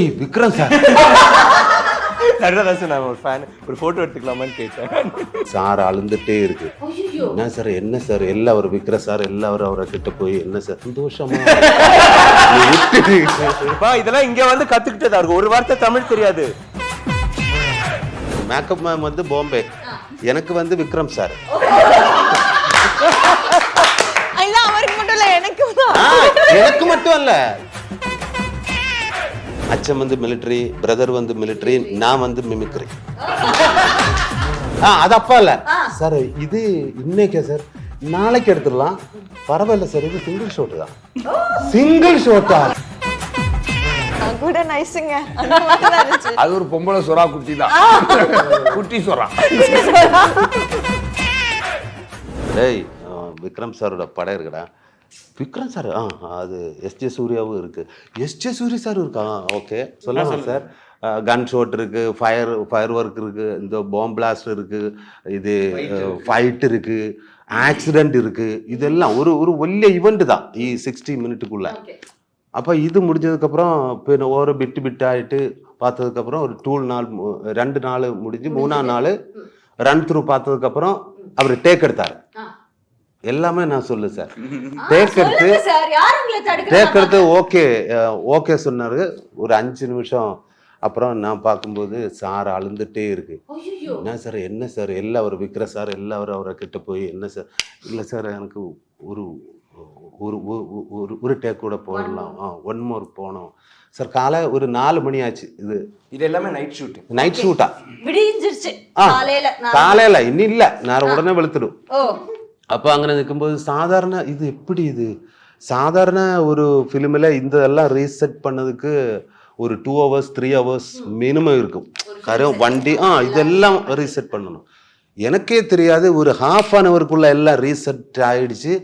ஏய் Vikram sir sir நான் ஒரு ஃபேன் ஒரு ஃபோட்டோ எடுத்துக்கலாமான்னு கேட்டேன். சார் அழுந்துட்டே இருக்கு. என்ன சார் என்ன சார் எல்லாரும் விக்ர சார் எல்லாரும் அவரை கிட்ட போய் என்ன சார் சந்தோஷமா. அப்பா இதெல்லாம் இங்க வந்து கத்துக்கிட்டதா? இருக்கு ஒரு வார்த்தை தமிழ் தெரியாது. மேக்கப் மேம் வந்து பாம்பே எனக்கு வந்து விக்ரம் சார் இல்ல அவருக்கு மட்டும் இல்ல. அச்சன் வந்து மிலிட்டரி பிரதர் வந்து மிலிட்டரி நான் வந்து மிமிக்ரி ஆ அது அப்பா இல்ல. சார் இது இன்னைக்கே சார் நாளைக்கு எடுத்துடலாம். பரவாயில்ல சார் இது சிங்கிள் ஷோட் தான். சிங்கிள் ஷோட்டா கூட அது ஒரு பொம்பளை சுறா குட்டி தான். குட்டி சுறா. டேய் விக்ரம் சாரோட படம் இருக்குடா. விக்ரம் சார் ஆ அது எஸ்ஜே சூர்யாவும் இருக்கு. எஸ்ஜே சூர்யா சார் இருக்கா? ஓகே சொல்லலாம் சார். கன் ஷோட் இருக்கு ஃபயர் ஃபயர் ஒர்க் இருக்கு இந்த பாம் பிளாஸ்ட் இருக்கு இது ஃபைட் இருக்கு. ஆக்சிடென்ட் இருக்கு இதெல்லாம் ஒரு ஒரு ஒல்லிய ஈவெண்ட் தான் இ சிக்ஸ்டி மினிட்டுக்குள்ள அப்போ இது முடிஞ்சதுக்கப்புறம் இப்போ ஒரு பிட்டு பிட் ஆகிட்டு பார்த்ததுக்கப்புறம் ஒரு டூ நாள் ரெண்டு நாள் முடிஞ்சு மூணாம் நாள் ரன் த்ரூ பார்த்ததுக்கப்புறம் அவர் டேக் எடுத்தார். எல்லாமே நான் சொல்லு சார். டேக் எடுத்து ஓகே ஓகே சொன்னாரு. ஒரு அஞ்சு நிமிஷம். அப்புறம் நான் பார்க்கும்போது சார் அழுந்துட்டே இருக்கு. என்ன சார் என்ன சார்? எல்லாம் அவர் விற்கிற சார் எல்லாரும் அவரை கிட்ட போய் என்ன சார்? இல்லை சார் எனக்கு ஒரு ஒரு ஒரு- ஒரு டேக் கூட போடலாம். ஆ ஒன் மோர் போனோம். சார் காலை ஒரு நாலு மணி ஆச்சு. இது இது எல்லாமே நைட் ஷூட்டிங் நைட் ஷூட்டா விடிஞ்சிருச்சு. காலையில காலையில இன்னும் இல்லை. நான் உடனே வெளுத்துடும். ஓ. அப்போ அங்கே நிற்கும்போது சாதாரண இது எப்படி இது? சாதாரண ஒரு ஃபிலிமில் இந்த எல்லாம் ரீசெட் பண்ணதுக்கு ஒரு two hours three hours minimum இருக்கும். கரும் வண்டி ஆ இதெல்லாம் ரீசெட் பண்ணணும். எனக்கே தெரியாது ஒரு ஹாஃப் அன் ஹவருக்குள்ள எல்லாம் ரீசெட் ஆயிடுச்சு.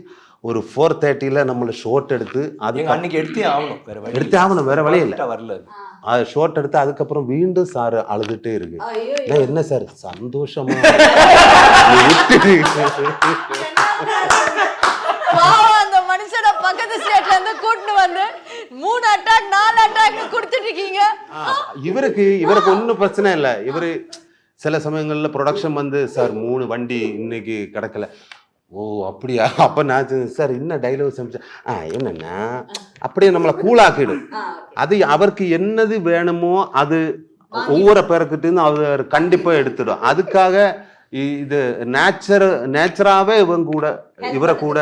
ஒரு ஃபோர் தேர்ட்டியில் நம்மளை ஷோட் எடுத்து அது அன்னைக்கு எடுத்தே ஆகணும். வேற வழி எடுத்து ஆகணும் வேற வழி இல்லை. வரல அது. ஷோட் எடுத்து அதுக்கப்புறம் மீண்டும் சார் அழுதுட்டே இருக்கு. நான் என்ன சார் சந்தோஷமா விட்டுடு. பாவம் அந்த மனுஷனை பக்கத்து ஸ்டேட்ல இருந்து கூட்டிட்டு வந்து மூணு அட்டாக் நாலு அட்டாக் கொடுத்துட்டு இருக்கீங்க இவருக்கு இவருக்கு ஒன்றும் பிரச்சனை இல்லை. இவர் சில சமயங்களில் ப்ரொடக்ஷன் வந்து சார் மூணு வண்டி இன்னைக்கு கிடக்கல. ஓ அப்படியா? அப்போ நான் சார் என்ன டைலாக் சமைச்சேன் ஆ என்னண்ணா அப்படியே நம்மளை கூலாக்கிடும் அது அவருக்கு என்னது வேணுமோ அது ஒவ்வொரு பேருக்கிட்டேருந்து அவர் கண்டிப்பாக எடுத்துடும். அதுக்காக இது நேச்சர் நேச்சராகவே இவங்க கூட இவரை கூட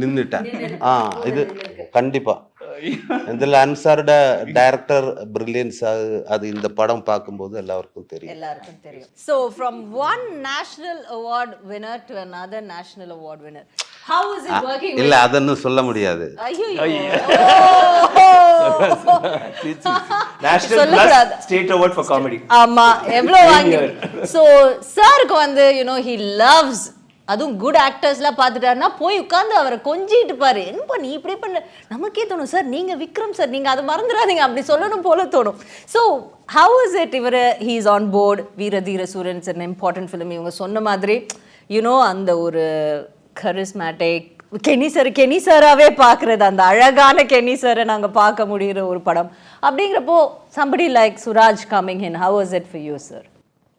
நின்றுட்டேன் ஆ இது கண்டிப்பா. இதில் அன்சாரோட டைரக்டர் பிரில்லியன்ஸ் அது இந்த படம் பார்க்கும்போது எல்லாருக்கும் தெரியும். எல்லாருக்கும் தெரியும். So from one national award winner to another national award winner how is it working இல்ல அதன்னு சொல்ல முடியாது. ஐயோ national. Plus state award for comedy ஆமா எவ்வளவு வாங்கி சோ சாருக்கு வந்து யூ நோ ஹி லவ்ஸ் அதுவும் குட் ஆக்டர்ஸ்லாம் பார்த்துட்டாருன்னா போய் உட்காந்து அவரை கொஞ்சிட்டு பாரு. என்ன நீ இப்படி பண்ண? நமக்கே தோணும் சார் நீங்க விக்ரம் சார் நீங்க அதை மறந்துடாதீங்க. அப்படி சொல்லணும் போல தோணும். ஸோ ஹவு இஸ் இட் இவர்? He is on board Veera Dheera சூரன்ஸ் an important film இவங்க சொன்ன மாதிரி யூனோ அந்த ஒரு கரிஸ்மேட்டிக் கெனி சார் கெனி சாராகவே பார்க்குறது. அந்த அழகான கெனி சாரை நாங்கள் பார்க்க முடிகிற ஒரு படம். அப்படிங்கிறப்போ somebody like Suraj coming in how is it for you sir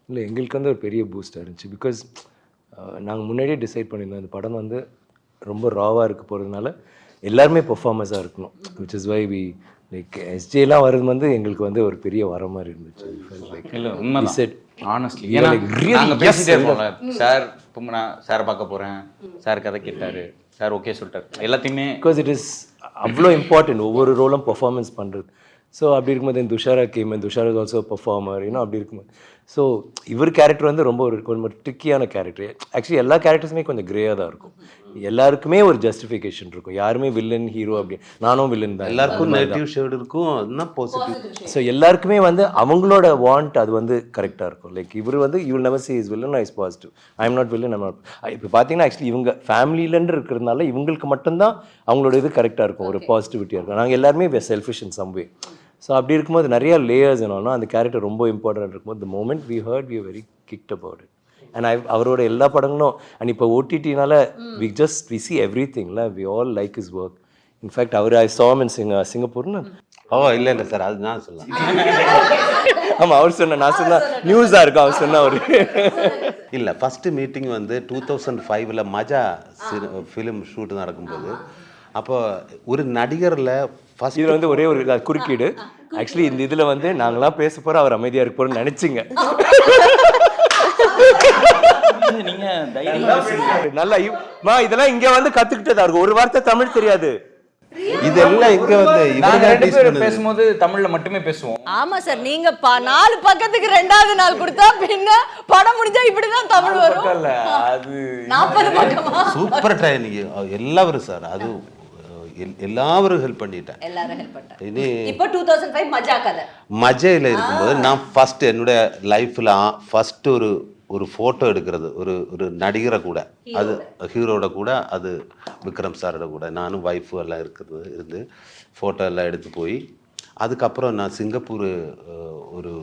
இல்லை எங்களுக்கு வந்து ஒரு பெரிய பூஸ்டாக இருந்துச்சு. பிகாஸ் நாங்கள் முன்னாடியே டிசைட் பண்ணியிருந்தோம். இந்த படம் வந்து ரொம்ப ராவாக இருக்க போகிறதுனால எல்லாருமே பெர்ஃபார்மன்ஸாக இருக்கணும். Which is why we like எஸ்ஜேலாம் வர்றது வந்து எங்களுக்கு வந்து ஒரு பெரிய வர மாதிரி இருந்துச்சு. ஆனஸ்ட்லி we ஏன்னா are like, really, நாங்க yes, பேசிட்டே. இருப்போம்ல. சார் இப்போ நான் சார் பார்க்க போறேன். சார் கதை கேட்டாரு. சார் ஓகே சொல்லிட்டாரு. எல்லாத்தையுமே பிகாஸ் இட் இஸ் அவ்வளோ இம்பார்ட்டன்ட் ஒவ்வொரு ரோலும் பர்ஃபார்மன்ஸ் பண்ணுறது ஸோ அப்படி இருக்கும்போது Dushara came Dushara also performer இன்னும் அப்படி இருக்கும்போது. ஸோ இவர் கேரக்டர் வந்து ரொம்ப ஒரு கொஞ்சம் ட்ரிக்கியான கேரக்டர் ஆக்சுவலி எல்லா கேரக்டர்ஸுமே கொஞ்சம் கிரேயாக தான் இருக்கும். எல்லாருக்குமே ஒரு ஜஸ்டிஃபிகேஷன் இருக்கும். யாருமே வில்லன் ஹீரோ அப்படி நானும் வில்லன் தான். எல்லாருக்கும் நெகட்டிவ் ஷேடு இருக்கும். அதுதான் பாசிட்டிவ் ஸோ எல்லாருக்குமே வந்து அவங்களோட வாண்ட் அது வந்து கரெக்டாக இருக்கும். லைக் இவர் வந்து you never see is villain is positive I am not villain I'm not இப்போ பார்த்தீங்கன்னா ஆக்சுவலி இவங்க ஃபேமிலியிலன்னு இருக்கிறதுனால இவங்களுக்கு மட்டும்தான் அவங்களோட இது கரெக்டாக இருக்கும். ஒரு பாசிட்டிவிட்டியாக இருக்கும். நாங்கள் எல்லாருமே selfish in some way so அப்படி இருக்கும்போது நிறைய லேயர்ஸ் என்னன்னா அந்த கேரக்டர் ரொம்ப இம்பார்ட்டன்ட் இருக்கும்போது the moment we heard we very kicked about it and I அவரோட எல்லா படங்களும் அண்ட் இப்போ ஓடிடினால we just we see every திங்ல we all like is work in fact our I Sam in சிங்க சிங்கப்பூர்னு ஓ இல்லை இல்லை சார் அது நான் சொல்லலாம் ஆமா அவர் சொன்ன நான் சொன்னா நியூஸா இருக்கும் அவர் சொன்ன ஒரு இல்லை ஃபஸ்ட்டு மீட்டிங் வந்து டூ தௌசண்ட் ஃபைவ்ல மஜா ஃபிலிம் ஷூட் நடக்கும்போது அப்போ ஒரு நடிகரில் ஃபஸ்ட் இதுல வந்து ஒரே ஒரு குறுக்கீடு. ஆக்சுவலி இந்த இதுல வந்து நாங்களாம் பேச போறோம் அவர் அமைதியா இருக்க போறோம்னு நினைச்சிங்க. நீங்க தைரியமா பேசுங்க. நல்லா மா இதெல்லாம் இங்க வந்து கத்துக்கிட்டதா இருக்கும்? ஒரு வார்த்தை தமிழ் தெரியாது. இதெல்லாம் இங்கே வந்து பேசும்போது தமிழ்ல மட்டுமே பேசுவோம். ஆமா சார் நீங்க ப- நாலு பக்கத்துக்கு ரெண்டாவது நாள் கொடுத்தா பின்ன படம் முடிஞ்சா இப்படிதான் தமிழ் வரும். இல்ல அது நாற்பது பக்கமா? சூப்பர் ட்ரைனிங் எல்லாரும் சார் அது எல்லாரும் ஹெல்ப் பண்ணிட்டேன். எல்லாரும் ஹெல்ப் பண்ணிட்டாங்க. இனி இப்போ டூ தௌசண்ட் ஃபைவ் மஜா கதை. மஜையில் இருக்கும்போது நான் ஃபர்ஸ்ட் என்னுடைய லைஃப்பில் ஃபர்ஸ்ட் ஒரு ஒரு ஃபோட்டோ எடுக்கிறது. ஒரு ஒரு நடிகரை கூட. அது ஹீரோட கூட அது விக்ரம் சாரோட கூட. நானும் ஒய்ஃபு எல்லாம் இருக்கிறது இருந்து ஃபோட்டோ எல்லாம் எடுத்து போய் அதுக்கப்புறம் நான் சிங்கப்பூர் ஒரு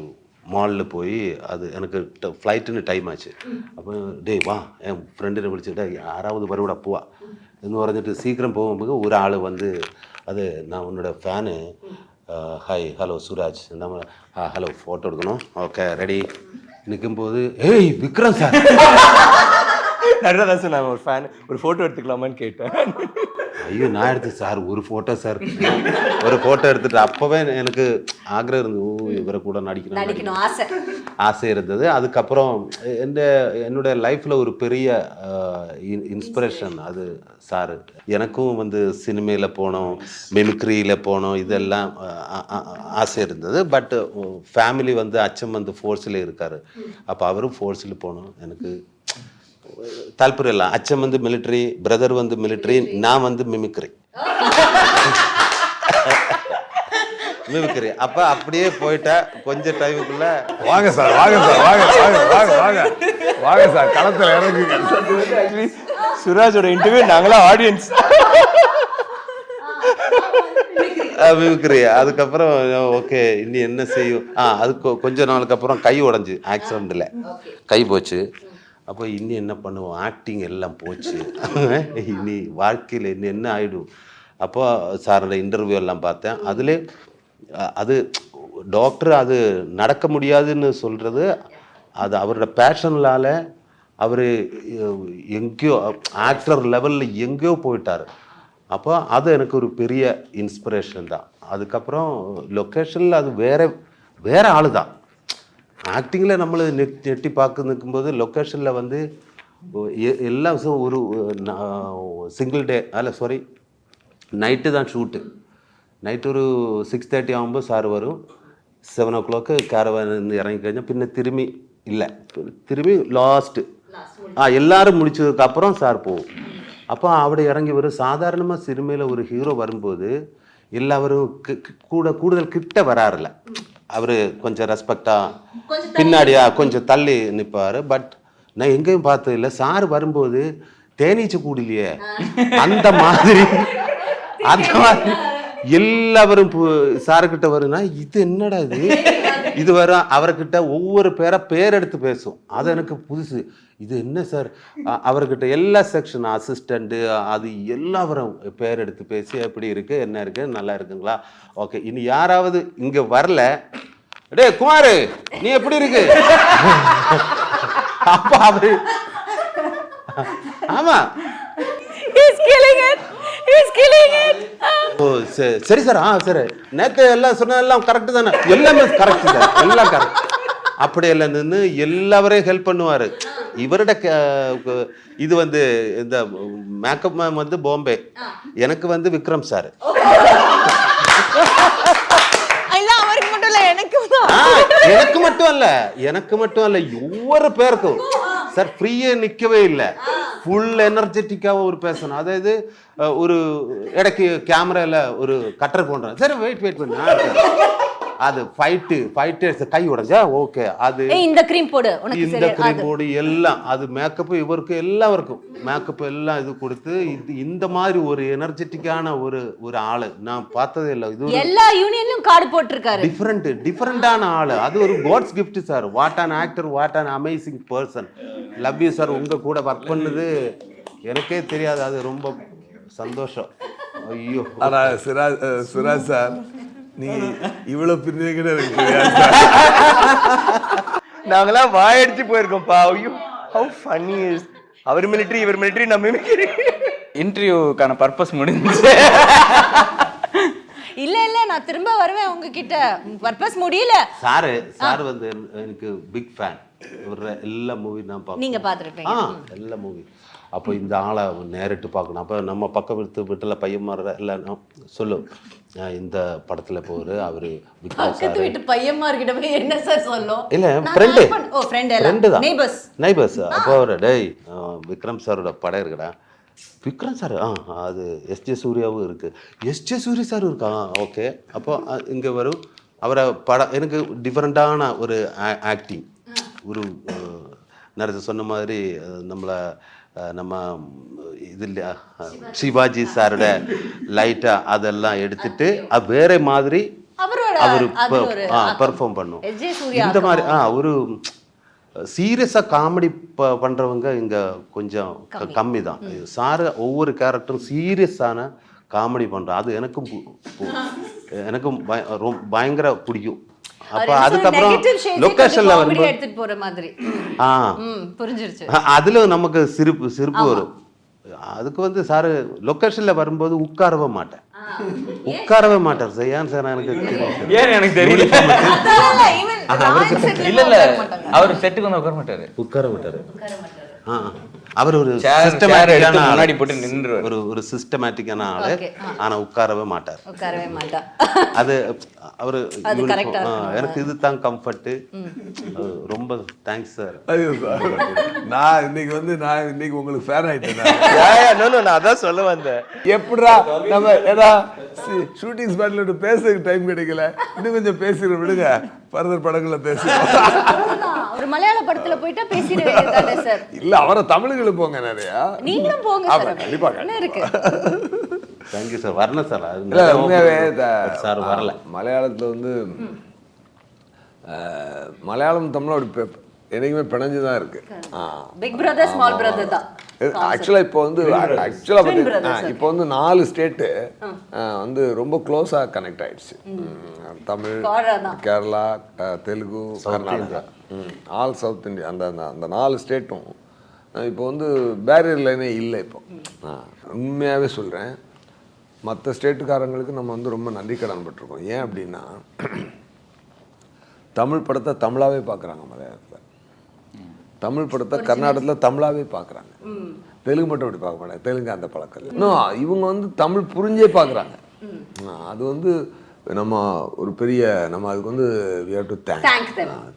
மாலில் போய் அது எனக்கு ஃப்ளைட்டுன்னு டைம் ஆச்சு. அப்போ டேய் வா என் ஃப்ரெண்டு பிடிச்சிட்டா யாராவது வருவடா போவா. இன்னும் வரைஞ்சிட்டு சீக்கிரம் போகும்போது ஒரு ஆள் வந்து அது நான் உன்னோட ஃபேனு ஹாய் ஹலோ சுராஜ் நம்ம ஹலோ ஃபோட்டோ எடுக்கணும். ஓகே ரெடி நிற்கும்போது ஏய் விக்ரம் சார் நல்லா சார் நான் ஒரு ஃபேன் ஒரு ஃபோட்டோ எடுத்துக்கலாமான்னு கேட்டேன். ஐயோ நான் எடுத்து சார் ஒரு ஃபோட்டோ சார். ஒரு ஃபோட்டோ எடுத்துட்டு அப்போவே எனக்கு ஆக்ரகம் இருந்தது. ஓ இவரை கூட நடிக்கணும் நடிக்கணும். ஆசை. ஆசை இருந்தது. அதுக்கப்புறம் எந்த என்னுடைய லைஃப்பில் ஒரு பெரிய இன்ஸ்பிரேஷன் அது சாரு. எனக்கும் வந்து சினிமையில் போனோம் மிமிக்ரியில் போனோம் இதெல்லாம் ஆசை இருந்தது. பட் ஃபேமிலி வந்து அச்சம் வந்து ஃபோர்ஸில் இருக்கார். அப்போ அவரும் ஃபோர்ஸில் போகணும் எனக்கு தால்பரியம் இல்லை அச்சம் வந்து மிலிட்ரி பிரதர் வந்து மிலிட்ரி நான் வந்து மிமிக்ரி மிமிக்ரி அப்போ அப்படியே போயிட்டா கொஞ்ச டைமுக்குள்ள வாங்க சார் வாங்க சார் வாங்க வாங்க வாங்க வாங்க வாங்க சார் களத்துல இறங்குங்க சுராஜோட இன்டர்வியூ நாங்களா ஆடியன்ஸ் மிமிக்ரி அதுக்கப்புறம் ஓகே இனி என்ன செய்யும்? ஆ அது கொ- கொஞ்ச நாளுக்கு அப்புறம் கை உடஞ்சி ஆக்சிடெண்ட்டில் கை போச்சு. அப்போ இனி என்ன பண்ணுவோம்? ஆக்டிங் எல்லாம் போச்சு. இனி வாழ்க்கையில் இனி என்ன ஆகிடும் அப்போ சாரோட இன்டர்வியூ எல்லாம் பார்த்தேன். அதிலே அது டாக்டர் அது நடக்க முடியாதுன்னு சொல்கிறது அது அவரோட பேஷன்லால அவர் எங்கேயோ ஆக்டர் லெவலில் எங்கேயோ போயிட்டார். அப்போ அது எனக்கு ஒரு பெரிய இன்ஸ்பிரேஷன் தான். அதுக்கப்புறம் லொக்கேஷனில் அது வேற வேறு ஆளு தான் ஆக்டிங்கில் நம்மளை நெட் நெட்டி பார்க்க நிற்கும்போது லொக்கேஷனில் வந்து எல்லாம் ஒரு சிங்கிள் டே அல்ல சாரி நைட்டு தான் ஷூட்டு. நைட்டு ஒரு சிக்ஸ் தேர்ட்டி ஆகும்போது சார் வரும். செவன் ஓ கிளாக்கு கேரவான் இறங்கி கழிஞ்சால் பின்ன திரும்பி இல்லை திரும்பி லாஸ்ட்டு ஆ எல்லோரும் முடிச்சதுக்கு சார் போகும். அப்போ அவட இறங்கி வரும். சாதாரணமாக சிறுமையில் ஒரு ஹீரோ வரும்போது எல்லாரும் கூட கூடுதல் கிட்ட வராருல அவர் கொஞ்சம் ரெஸ்பெக்டாக பின்னாடியா கொஞ்சம் தள்ளி நிற்பார் பட் நான் எங்கேயும் பார்த்தது இல்லை சார் வரும்போது தேனீச்சை கூடலையே. அந்த மாதிரி அந்த மாதிரி எல்லாரும் பு- சாருக்கிட்ட வருனா இது என்னடா இது? இது வரும். அவர்கிட்ட ஒவ்வொரு பேரை பேர் எடுத்து பேசும். அது எனக்கு புதுசு. இது என்ன சார்? அவர்கிட்ட எல்லா செக்ஷன் அசிஸ்டண்ட்டு அது எல்லாரும் பேர் எடுத்து பேசி எப்படி இருக்கு? என்ன இருக்கு? நல்லா இருக்குங்களா? ஓகே இனி யாராவது இங்க வரல டேய் குமாரு நீ எப்படி இருக்கு? அப்பா அவரு ஆமா. ஓ சரி சரி சார். ஆ சரி. நேற்று எல்லாம் சொன்னதெல்லாம் கரெக்டு தானே? எல்லாமே கரெக்ட் சார். எல்லாம் கரெக்ட் அப்படி எல்லாம் நின்று எல்லாவரையும் ஹெல்ப் பண்ணுவார். இவரோட இது வந்து இந்த மேக்கப் மேம் வந்து பாம்பே எனக்கு வந்து விக்ரம் சார். எனக்கு மட்டும். அல்ல எனக்கு மட்டும் அல்ல ஒவ்வொரு பேருக்கும். சார் ஃப்ரீயே நிற்கவே இல்லை. ஃபுல் எனர்ஜெட்டிக்காக ஒரு பேசணும் அதாவது ஒரு இடைக்கு கேமரால ஒரு கட்டர் போடுறேன் சரி வெயிட் வெயிட் பண்ணு. அது ஃபைட்டு ஃபைட்டு கை உடைஞ்சா ஓகே அது இந்த க்ரீம் போடு. இந்த கிரீம் போடு எல்லாம். அது மேக்கப் இவருக்கு எல்லாருக்கும் மேக்கப் எல்லாம் இது கொடுத்து இது இந்த மாதிரி ஒரு எனர்ஜெட்டிக்கான ஒரு ஒரு ஆளு. நான் பார்த்ததே இல்லை. இது எல்லா யூனியன்லயும் கார்டு போட்டிருக்காரு. டிஃப்ரெண்ட் டிஃப்ரெண்டான ஆளு. அது ஒரு God's gift sir what an actor what an amazing person love you sir உங்க கூட ஒர்க் பண்ணது எனக்கே தெரியாது. அது ரொம்ப சந்தோஷம். ஐயோ. ஆனா சிராஜ் சுராஜ் சார் நீ இவ்வளவு பிரிஞ்சு எனக்கு தெரியாது. நாங்களாம் வாயடிச்சு போயிருக்கோம்ப்பா. ஐயோ ஹவு ஃபன்னி இஸ் அவர் மிலிட்ரி இவர் மிலிட்ரி நம்ம மிலிட்ரி இன்டர்வியூக்கான பர்பஸ் முடிஞ்சுச்சு. இல்ல இல்ல நான் திரும்ப வருவேன் உங்ககிட்ட. பர்பஸ் முடியல. சாரு சார் வந்து எனக்கு பிக் ஃபேன் எல்லா மூவி நான் பார்ப்பேன். ஆ எல்லா மூவி அப்போ இந்த ஆளை நேரிட்டு பார்க்கணும். அப்போ நம்ம பக்கம் விட்டு வீட்டில் பையன் மாற எல்லாம் சொல்லும் இந்த படத்தில் போரு அவர் பக்கத்து வீட்டு பையன்மார்கிட்ட போய் என்ன சார் சொல்லும்? இல்லை ஃப்ரெண்டு ஃப்ரெண்ட் தான். நெய்பர்ஸ் நைபர்ஸ் அப்போ அவர் டேய் விக்ரம் சாரோட படம் இருக்குடா. விக்ரம் சார் ஆ அது எஸ்ஜே சூர்யாவும் இருக்கு. எஸ்ஜே சூர்யா சார் இருக்கா? ஓகே. அப்போ இங்கே வரும். அவரை படம் எனக்கு டிஃப்ரெண்ட்டான ஒரு ஆக்டிங் அஹ், நேரத்தை சொன்ன மாதிரி நம்மளை நம்ம இது இல்லையா அஹ், சிவாஜி. சாரோட லைட்டாக அதெல்லாம் எடுத்துட்டு அது வேற மாதிரி அவர். பெர்ஃபார்ம் பண்ணும். இந்த மாதிரி ஆ ஒரு சீரியஸாக காமெடி ப பண்ணுறவங்க இங்கே கொஞ்சம் கம்மி. தான் சார் ஒவ்வொரு கேரக்டரும் சீரியஸான காமெடி பண்ணுறோம் அது எனக்கும் எனக்கும் பய- ரொம்ப பயங்கர பிடிக்கும். அப்போ அதுக்கப்புறம் லொக்கேஷனில் வரும்போது எடுத்துட்டு போற மாதிரி. ஆ. ம் புரிஞ்சிருச்சு. அதில் நமக்கு சிரிப்பு சிரிப்பு வரும். அதுக்கு வந்து சார் லொக்கேஷனில் வரும்போது உட்காரவே மாட்டேன். உட்காரவே மாட்டார் சார் ஏன் சார் எனக்கு தெரியும் ஏன் எனக்கு தெரியல இல்ல இல்ல. அவர் செட்டுக்கு வந்து உட்கார மாட்டாரு. உட்கார விட்டாரு ஆ அவர் ஒரு ஆளு. முன்னாடி போட்டு நின்றுவாரு. ஒரு ஒரு சிஸ்டமேட்டிக்கான ஆளு. ஆனா உட்காரவே மாட்டார் உட்காரவே மாட்டா அது அவரு. எனக்கு இதுதான் கம்ஃபர்ட் ரொம்ப தேங்க்ஸ் சார் ஐயோ சார் நான் இன்னைக்கு வந்து நான் இன்னைக்கு உங்களுக்கு ஃபேன் ஆயிட்டேன் நான். நோ நோ நான் அதான் சொல்ல வந்தேன் எப்படிடா நம்ம ஏதா ஷூட்டிங் ஸ்பாட்ல பேசுறதுக்கு டைம் கிடைக்கல இன்னும் கொஞ்சம் பேசுகிற விடுங்க ஃபர்தர் படங்களை பேசுவோம். ஒரு மலையாள படத்துல போயிட்டா பேசிட வேண்டியதானே சார் இல்ல அவரை தமிழுக்கு போங்க நிறையா. நீங்களும் போங்க சார் கண்டிப்பா. என்ன இருக்கு? தேங்க்யூ சார் வரணும் சார் இல்ல உண்மையாவே சார் வரல. மலையாளத்துல வந்து மலையாளம் தமிழ் அப்படி என்னைக்குமே பிணைஞ்சு தான் இருக்கு. பிக் பிரதர் ஸ்மால் பிரதர் தான். ஆக்சுவலா இப்போ வந்து ஆக்சுவலா Twin brothers, sir. இப்போ வந்து நாலு ஸ்டேட்டு வந்து ரொம்ப க்ளோஸா கனெக்ட் ஆயிடுச்சு. Tamil. Kerala Telugu Karnataka. All south India அந்த அந்த- அந்த நாலு ஸ்டேட்டும் இப்போ வந்து பேரியர் லைனே இல்லை இப்போ. ஆ, உண்மையாவே சொல்றேன். மற்ற ஸ்டேட்டுக்காரங்களுக்கு நம்ம வந்து ரொம்ப நன்றி கடன் பட்டிருக்கோம். ஏன் அப்படின்னா தமிழ் படத்தை தமிழாவே பார்க்குறாங்க மலையாளத்தில். தமிழ் படத்தை கர்நாடகத்தில் தமிழாவே பார்க்குறாங்க. தெலுங்கு மட்டும் அப்படி பார்க்க மாட்டாங்க. தெலுங்கு அந்த பழக்கம். இன்னும் இவங்க வந்து தமிழ் புரிஞ்சே பார்க்குறாங்க. அது வந்து நம்ம ஒரு பெரிய நம்ம அதுக்கு வந்து to thank. Thank them.